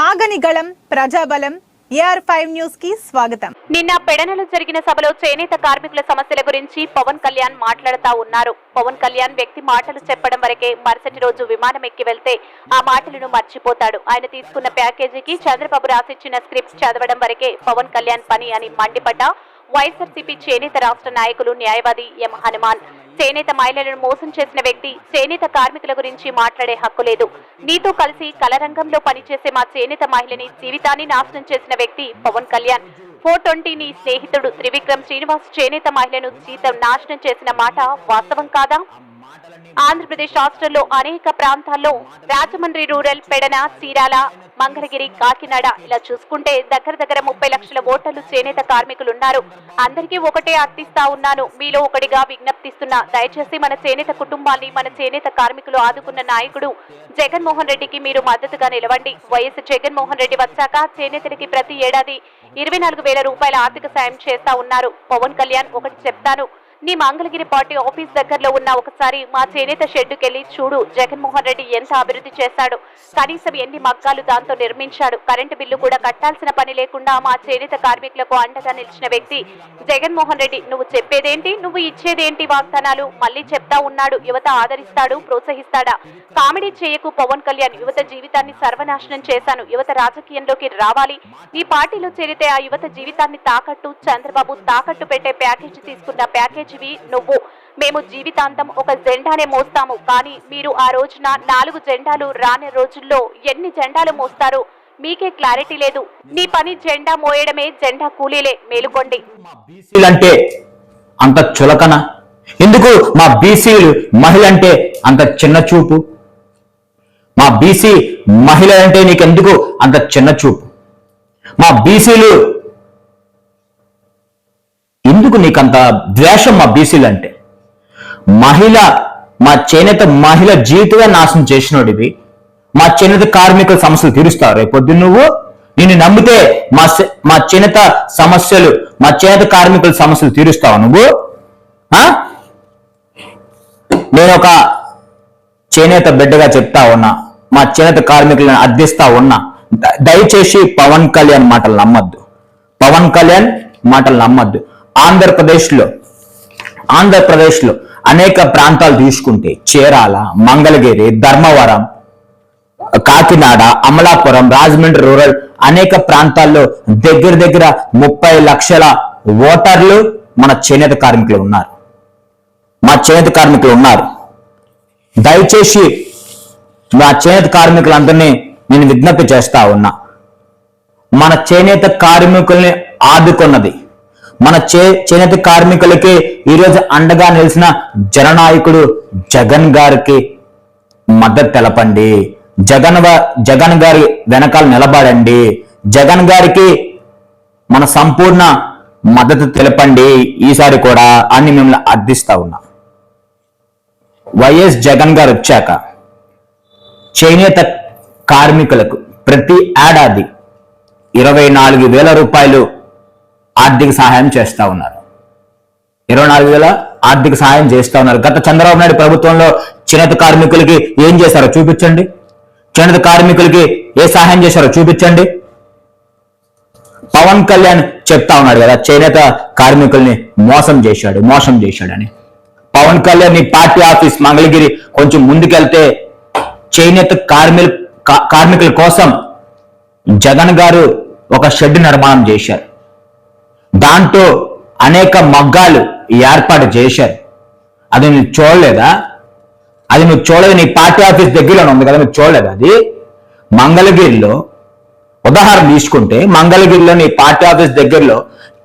ఆగని గళం ప్రజాబలం AR five న్యూస్కి స్వాగతం. నిన్న పెడనలో జరిగిన సభలో చేనేత కార్మికుల సమస్యల గురించి పవన్ కళ్యాణ్ మాట్లాడుతా ఉన్నారు. పవన్ కళ్యాణ్ వ్యక్తి మాటలు చెప్పడం వరకే మరుసటి రోజు విమానం ఎక్కి వెళ్తే ఆ మాటలను మర్చిపోతాడు. ఆయన తీసుకున్న ప్యాకేజీకి చంద్రబాబు రాసిచ్చిన స్క్రిప్ట్ చదవడం వరకే పవన్ కళ్యాణ్ పని అని మండిపడ్డ వైఎస్ఆర్సీపీ చేనేత రాష్ట్ర నాయకులు న్యాయవాది ఎం హనుమాన్. చేనేత మహిళలను మోసం చేసిన వ్యక్తి చేనేత కార్మికుల గురించి మాట్లాడే హక్కు లేదు. నీతో కలిసి కలరంగంలో పనిచేసే మా చేనేత మహిళని జీవితాన్ని నాశనం చేసిన వ్యక్తి పవన్ కళ్యాణ్. ఫోర్ ట్వంటీ నీ స్నేహితుడు త్రివిక్రమ్ శ్రీనివాస్ చేనేత మహిళను జీతం నాశనం చేసిన మాట వాస్తవం కాదా? ఆంధ్రప్రదేశ్ రాష్ట్రంలో అనేక ప్రాంతాల్లో రాజమండ్రి రూరల్ పెడన చీరాల మంగళగిరి కాకినాడ ఇలా చూసుకుంటే దగ్గర దగ్గర ముప్పై లక్షల ఓటర్లు చేనేత కార్మికులు ఉన్నారు అందరికీ ఒకటే అర్థిస్తా ఉన్నాను. మీలో ఒకటిగా విజ్ఞప్తిస్తున్నా దయచేసి మన చేనేత కుటుంబాన్ని మన చేనేత కార్మికులు ఆదుకున్న నాయకుడు జగన్మోహన్ రెడ్డికి మీరు మద్దతుగా నిలవండి. వైఎస్ జగన్మోహన్ రెడ్డి వచ్చాక చేనేతలకి ప్రతి ఏడాది ఇరవై నాలుగు వేల రూపాయల ఆర్థిక సాయం చేస్తా ఉన్నారు. పవన్ కళ్యాణ్ ఒకటి చెప్తాను నీ మంగళగిరి పార్టీ ఆఫీస్ దగ్గరలో ఉన్న ఒకసారి మా చేనేత షెడ్డుకెళ్ళి చూడు జగన్మోహన్ రెడ్డి ఎంత అభివృద్ధి చేశాడు. కనీసం ఎన్ని మగ్గాలు దాంతో నిర్మించాడు. కరెంటు బిల్లు కూడా కట్టాల్సిన పని లేకుండా మా చేనేత కార్మికులకు అండగా నిలిచిన వ్యక్తి జగన్మోహన్ రెడ్డి. నువ్వు చెప్పేదేంటి? నువ్వు ఇచ్చేదేంటి వాగ్దానాలు? మళ్ళీ చెప్తా ఉన్నాడు. యువత ఆదరిస్తాడు ప్రోత్సహిస్తాడా? కామెడీ చేయకు పవన్ కళ్యాణ్. యువత జీవితాన్ని సర్వనాశనం చేశాను. యువత రాజకీయంలోకి రావాలి. నీ పార్టీలో చేరితే ఆ యువత జీవితాన్ని తాకట్టు చంద్రబాబు తాకట్టు పెట్టే ప్యాకేజీ తీసుకున్న మంచివి నువ్వు. మేము జీవితాంతం ఒక జెండానే మోస్తాము. కానీ మీరు ఆ రోజున నాలుగు జెండాలు రాని రోజుల్లో ఎన్ని జెండాలు మోస్తారు? మీకే క్లారిటీ లేదు. నీ పని జెండా మోయడమే జెండా కూలీలే. మేలుకోండి. బీసీలు అంటే అంత చులకన? ఎందుకు మా బీసీలు మహిళ అంటే అంత చిన్న చూపు? మా బీసీ మహిళ అంటే నీకెందుకు అంత చిన్న చూపు? మా బీసీలు ఎందుకు నీకంత ద్వేషం మా బీసీలు అంటే? మహిళ మా చేనేత మహిళ జీవితంగా నాశనం చేసినోడివి మా చేనేత కార్మికుల సమస్యలు తీరుస్తావు రేపొద్దు నువ్వు నిన్ను నమ్మితే మా మా చేనేత సమస్యలు మా చేనేత కార్మికుల సమస్యలు తీరుస్తావు. నువ్వు ఆ? నేను ఒక చేనేత బిడ్డగా చెప్తా ఉన్నా మా చేనేత కార్మికులను అర్థిస్తా ఉన్నా. దయచేసి పవన్ కళ్యాణ్ మాటలు నమ్మద్దు. పవన్ కళ్యాణ్ మాటలు నమ్మద్దు. ఆంధ్రప్రదేశ్లో ఆంధ్రప్రదేశ్లో అనేక ప్రాంతాలు తీసుకుంటే చీరాల మంగళగిరి ధర్మవరం కాకినాడ అమలాపురం రాజమండ్రి రూరల్ అనేక ప్రాంతాల్లో దగ్గర దగ్గర ముప్పై లక్షల ఓటర్లు మన చేనేత కార్మికులు ఉన్నారు. మా చేనేత కార్మికులు ఉన్నారు. దయచేసి మా చేనేత కార్మికులందరినీ నేను విజ్ఞప్తి చేస్తా ఉన్నా. మన చేనేత కార్మికుల్ని ఆదుకున్నది మన చే చేనేత కార్మికులకి ఈరోజు అండగా నిలిచిన జననాయకుడు జగన్ గారికి మద్దతు తెలపండి. జగన్ జగన్ గారి వెనకాల నిలబడండి. జగన్ గారికి మన సంపూర్ణ మద్దతు తెలపండి. ఈసారి కూడా అని మిమ్మల్ని అర్థిస్తా ఉన్నా. వైఎస్ జగన్ గారు వచ్చాక చేనేత కార్మికులకు ప్రతి ఏడాది ఇరవై నాలుగు వేల రూపాయలు ఆర్థిక సహాయం చేస్తా ఉన్నారు. ఇరవై నాలుగు వేల ఆర్థిక సహాయం చేస్తా ఉన్నారు. గత చంద్రబాబు నాయుడు ప్రభుత్వంలో చేనేత కార్మికులకి ఏం చేశారో చూపించండి. చేనేత కార్మికులకి ఏ సహాయం చేశారో చూపించండి. పవన్ కళ్యాణ్ చెప్తా ఉన్నాడు కదా చేనేత కార్మికుల్ని మోసం చేశాడు మోసం చేశాడని. పవన్ కళ్యాణ్ నీ పార్టీ ఆఫీస్ మంగళగిరి కొంచెం ముందుకెళ్తే చేనేత కార్మిక కార్మికుల కోసం జగన్ గారు ఒక షెడ్ నిర్మాణం చేశారు. దాంట్లో అనేక మగ్గాలు ఏర్పాటు చేశారు. అది నువ్వు చూడలేదా? అది నువ్వు చూడలేదు? నీ పార్టీ ఆఫీస్ దగ్గరలో ఉంది కదా నువ్వు చూడలేదు అది? మంగళగిరిలో ఉదాహరణ తీసుకుంటే మంగళగిరిలో నీ పార్టీ ఆఫీస్ దగ్గరలో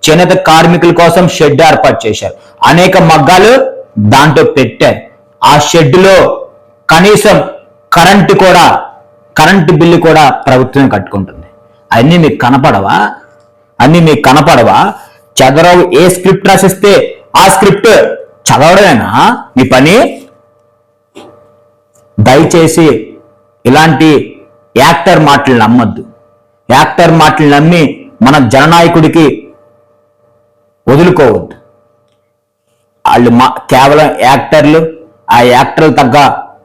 చేనేత కార్మికుల కోసం షెడ్ ఏర్పాటు చేశారు. అనేక మగ్గాలు దాంట్లో పెట్టారు. ఆ షెడ్లో కనీసం కరెంటు కూడా కరెంటు బిల్లు కూడా ప్రభుత్వం కట్టుకుంటుంది. అన్నీ మీకు కనపడవా? అన్ని మీకు కనపడవా? చదరావు ఏ స్క్రిప్ట్ రాసిస్తే ఆ స్క్రిప్ట్ చదవడమేనా? మీ పని? దయచేసి ఇలాంటి యాక్టర్ మాటలు నమ్మద్దు. యాక్టర్ మాటలు నమ్మి మన జననాయకుడికి వదులుకోవద్దు. వాళ్ళు మా కేవలం యాక్టర్లు ఆ యాక్టర్లు తగ్గ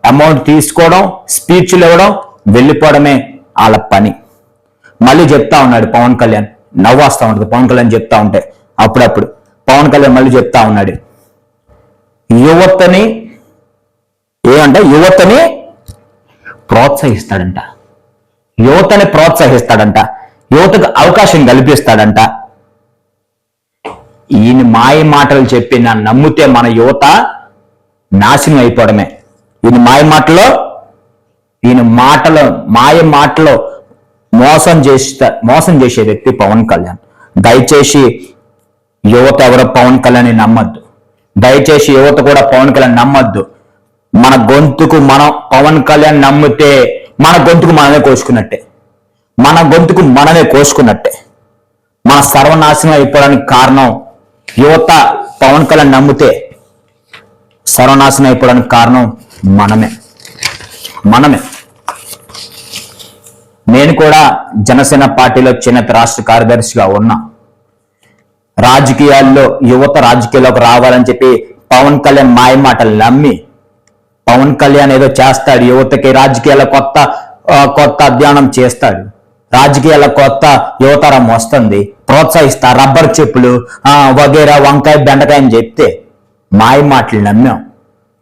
అమౌంట్ తీసుకోవడం స్పీచ్లు ఇవ్వడం వెళ్ళిపోవడమే వాళ్ళ పని. మళ్ళీ చెప్తా ఉన్నాడు పవన్ కళ్యాణ్. నవ్వాస్తా ఉంటుంది. పవన్ కళ్యాణ్ చెప్తా ఉంటే. అప్పుడప్పుడు పవన్ కళ్యాణ్ మళ్ళీ చెప్తా ఉన్నాడు. యువతని ఏమంటే యువతని ప్రోత్సహిస్తాడంట. యువతని ప్రోత్సహిస్తాడంట. యువతకు అవకాశం కల్పిస్తాడంట. ఈయన మాయ మాటలు చెప్పి నన్ను నమ్మితే మన యువత నాశనం అయిపోవడమే. ఈయన మాయ మాటలో ఈయన మాటలో మాయ మాటలో మోసం చేసే మోసం చేసే వ్యక్తి పవన్ కళ్యాణ్. దయచేసి యువత ఎవరో పవన్ కళ్యాణ్ నమ్మద్దు. దయచేసి యువత కూడా పవన్ కళ్యాణ్ నమ్మద్దు. మన గొంతుకు మనం పవన్ కళ్యాణ్ నమ్మితే మన గొంతుకు మనమే కోసుకున్నట్టే. మన గొంతుకు మనమే కోసుకున్నట్టే. మన సర్వనాశనం అయిపోవడానికి కారణం యువత పవన్ కళ్యాణ్ నమ్మితే సర్వనాశనం అయిపోవడానికి కారణం మనమే. మనమే. నేను కూడా జనసేన పార్టీలో చేనేత రాష్ట్ర కార్యదర్శిగా ఉన్నా. రాజకీయాల్లో యువత రాజకీయాల్లోకి రావాలని చెప్పి పవన్ కళ్యాణ్ మాయ మాటలు నమ్మి పవన్ కళ్యాణ్ ఏదో చేస్తాడు యువతకి రాజకీయాల కొత్త కొత్త అధ్యయనం చేస్తాడు. రాజకీయాల కొత్త యువతరం వస్తుంది ప్రోత్సహిస్తా రబ్బర్ చెప్పులు వగేరా వంకాయ బెండకాయ అని చెప్తే మాయ మాటలు నమ్మాం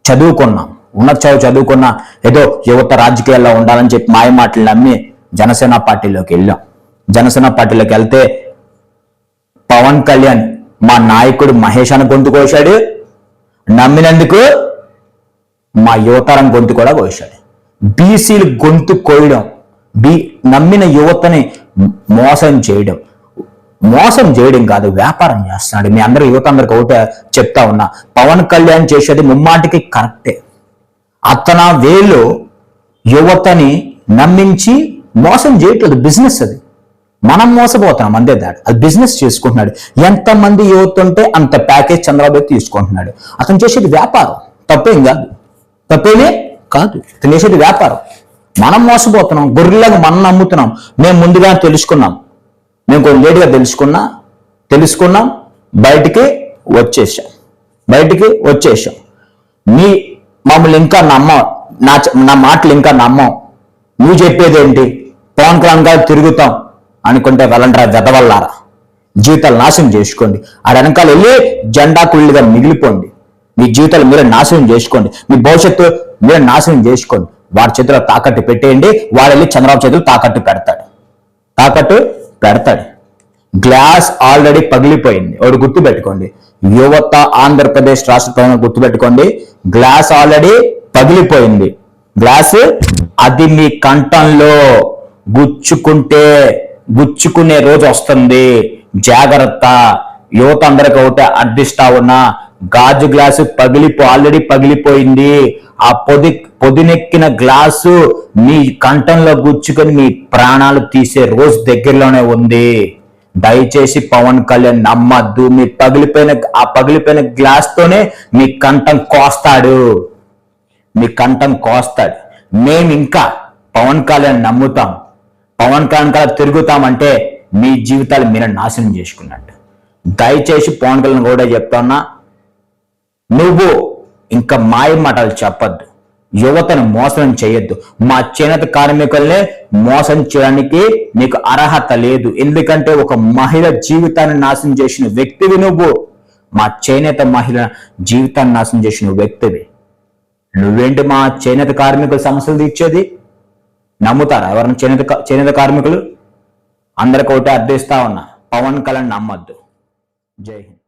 చదువుకున్నాం. ఉన్నత చదువు చదువుకున్నా ఏదో యువత రాజకీయాల్లో ఉండాలని చెప్పి మాయ మాటలు నమ్మి జనసేన పార్టీలోకి వెళ్ళాం. జనసేన పార్టీలోకి వెళ్తే పవన్ కళ్యాణ్ మా నాయకుడు మహేష్ అని గొంతు కోశాడు. నమ్మినందుకు మా యువతరం గొంతు కూడా కోశాడు. బీసీలు గొంతు కోయడం బీ నమ్మిన యువతని మోసం చేయడం మోసం చేయడం కాదు వ్యాపారం చేస్తున్నాడు. మీ అందరూ యువత అందరికి ఒకటే చెప్తా ఉన్నా పవన్ కళ్యాణ్ చేసేది ముమ్మాటికి కరెక్టే. అతన వేలు యువతని నమ్మించి మోసం చేయట్లేదు బిజినెస్ అది. మనం మోసపోతున్నాం అంతే దాట్. అది బిజినెస్ చేసుకుంటున్నాడు. ఎంతమంది యువత ఉంటే అంత ప్యాకేజ్ చంద్రబాబు తీసుకుంటున్నాడు. అతను చేసేది వ్యాపారం. తప్పేం కాదు. తప్పేమే కాదు. అతను చేసేది వ్యాపారం. మనం మోసపోతున్నాం గొర్రెలకు మనం నమ్ముతున్నాం. మేము ముందుగా తెలుసుకున్నాం. మేము కొంచెం లేటుగా తెలుసుకున్నా తెలుసుకున్నాం బయటికి వచ్చేసాం. బయటికి వచ్చేసాం. మీ మమ్మల్ని ఇంకా నమ్మం నా నా మాటలు ఇంకా నమ్మం నువ్వు చెప్పేది ఏంటి పవన్ కళ్యాణ్ గారు తిరుగుతాం అనుకుంటే వెళ్ళంటారా వెదవల్లారా? జీవితాలు నాశనం చేసుకోండి. ఆ వెనకాల వెళ్ళి జెండా కుళ్ళుగా మిగిలిపోండి. మీ జీవితాలు మీరే నాశనం చేసుకోండి. మీ భవిష్యత్తు మీరే నాశనం చేసుకోండి. వాడి చేతిలో తాకట్టు పెట్టేయండి. వాడు వెళ్ళి చంద్రబాబు చేతులు తాకట్టు పెడతాడు. తాకట్టు పెడతాడు. గ్లాస్ ఆల్రెడీ పగిలిపోయింది. ఒకటి గుర్తు పెట్టుకోండి యువత ఆంధ్రప్రదేశ్ రాష్ట్ర ప్రజలు గుర్తు పెట్టుకోండి గ్లాస్ ఆల్రెడీ పగిలిపోయింది. గ్లాస్ అది మీ కంఠంలో. గుచ్చుకుంటే గుచ్చుకునే రోజు వస్తుంది. జాగ్రత్త. యువత అందరికి ఒకటి అర్థిస్తా ఉన్నా గాజు గ్లాసు పగిలిపో ఆల్రెడీ పగిలిపోయింది. ఆ పొది పొదినెక్కిన గ్లాసు మీ కంఠంలో గుచ్చుకొని మీ ప్రాణాలు తీసే రోజు దగ్గరలోనే ఉంది. దయచేసి పవన్ కళ్యాణ్ నమ్మద్దు. మీ పగిలిపోయిన ఆ పగిలిపోయిన గ్లాస్తోనే మీ కంఠం కోస్తాడు. మీ కంఠం కోస్తాడు. మేము ఇంకా పవన్ కళ్యాణ్ నమ్ముతాం. పవన్ కళ్యాణ్ కల తిరుగుతామంటే మీ జీవితాలు మీరు నాశనం చేసుకున్నట్టు. దయచేసి పవన్ కళ్యాణ్ కూడా చెప్తున్నా నువ్వు ఇంకా మాయ మాటలు చెప్పొద్దు. యువతను మోసం చేయొద్దు. మా చేనేత కార్మికుల్ని మోసం చేయడానికి నీకు అర్హత లేదు. ఎందుకంటే ఒక మహిళ జీవితాన్ని నాశనం చేసిన వ్యక్తివి నువ్వు. మా చేనేత మహిళ జీవితాన్ని నాశనం చేసిన వ్యక్తివి. నువ్వేంటి మా చేనేత కార్మికుల సమస్యలు తీర్చేది? నమ్ముతారా? ఎవరైనా చేనేత చేనేత కార్మికులు? అందరికి ఒకటి అర్థిస్తా ఉన్నా పవన్ కళ్యాణ్ నమ్మద్దు. జై హింద్.